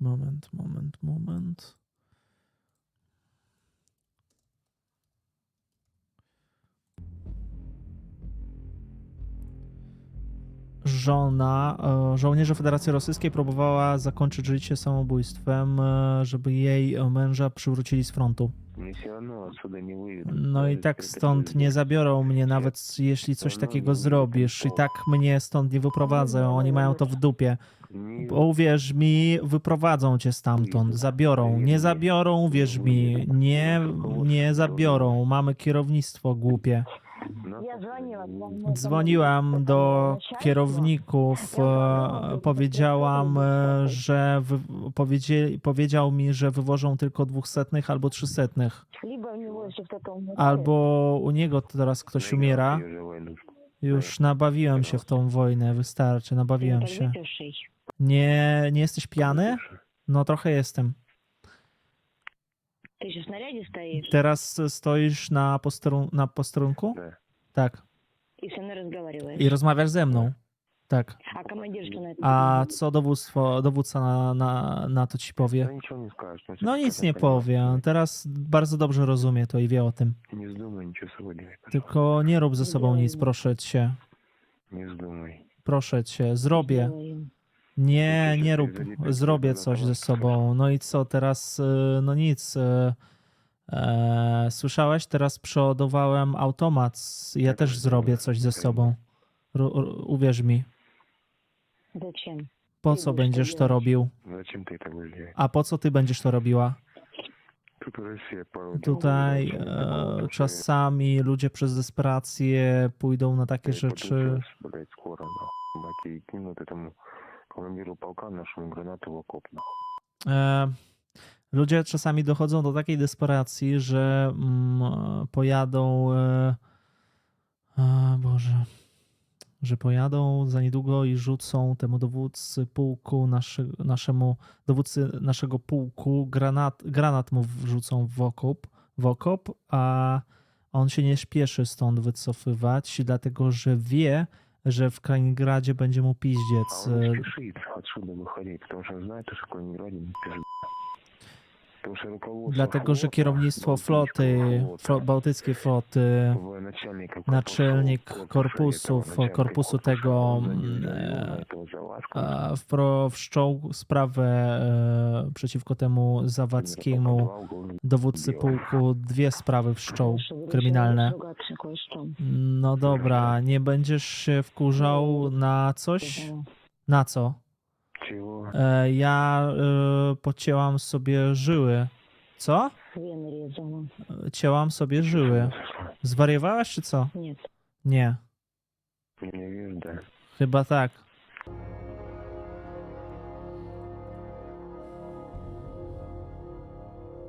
Moment, moment, moment. Żona, e, żołnierze Federacji Rosyjskiej próbowała zakończyć życie samobójstwem, e, żeby jej męża przywrócili z frontu. No i tak stąd nie zabiorą mnie, nawet jeśli coś takiego zrobisz. I tak mnie stąd nie wyprowadzą, oni mają to w dupie. Bo uwierz mi, wyprowadzą cię stamtąd, zabiorą. Nie zabiorą, uwierz mi, nie, nie zabiorą. Mamy kierownictwo głupie. Ja dzwoniłam. Dzwoniłam do kierowników, e, powiedziałam, e, że powiedział mi, że wywożą tylko dwuchsetnych albo trzysetnych. Albo u niego teraz ktoś umiera. Już nabawiłem się w tą wojnę, wystarczy, nabawiłem się. Nie, nie jesteś pijany? No trochę jestem. Ты еще в снаряде стоишь Teraz stoisz na, posterun na posterunku? Да. Tak. и со мной разговариваешь. I rozmawiasz ze mną? Tak. А командир что на это? A говорит? co dowództwo, dowódca na, na, na to ci Да powie? ничего не скажешь. он No всё nic прекрасно nie понимает. powie. Teraz bardzo dobrze rozumie to i wie o tym. Не вздумай ничего с собой делать. пожалуйста. Tylko nie rób ze sobą nic, proszę cię. Не вздумай. Proszę cię, zrobię. Делаем. Nie, nie rób. Zrobię coś ze sobą. No i co teraz? Y, no nic. Y, e, słyszałeś? Teraz przeładowałem automat. Ja też zrobię coś ze sobą. Uwierz mi. Po co będziesz to robił? A po co ty będziesz to robiła? Tutaj e, czasami ludzie przez desperację pójdą na takie rzeczy. сейчас, блядь, скоро, нахуй, баки, и кинут этому командиру полка нашему гранату в окоп, нахуй. E, ludzie czasami dochodzą do takiej desperacji, że mm, pojadą. E, a, Boże. Że pojadą za niedługo i rzucą temu dowódcy pułku, naszy, naszemu dowódcy naszego pułku, granat, granat mu wrzucą w okop, w okop, a on się nie śpieszy stąd wycofywać, dlatego że wie, że w Kaliningradzie będzie mu piździec dlatego że kierownictwo floty, flo, bałtyckiej floty, naczelnik korpusów, korpusu tego mm, e, wszczął sprawę e, przeciwko temu zawadzkiemu dowódcy pułku, dwie sprawy wszczął kryminalne. No dobra, nie będziesz się wkurzał na coś? Na co? Чего? E, ja e, pocięłam sobie żyły. Co? Вены резала. E, Cięłam sobie żyły. Zwariowałaś czy co? Нет. Nie. Не верю, да. Chyba tak.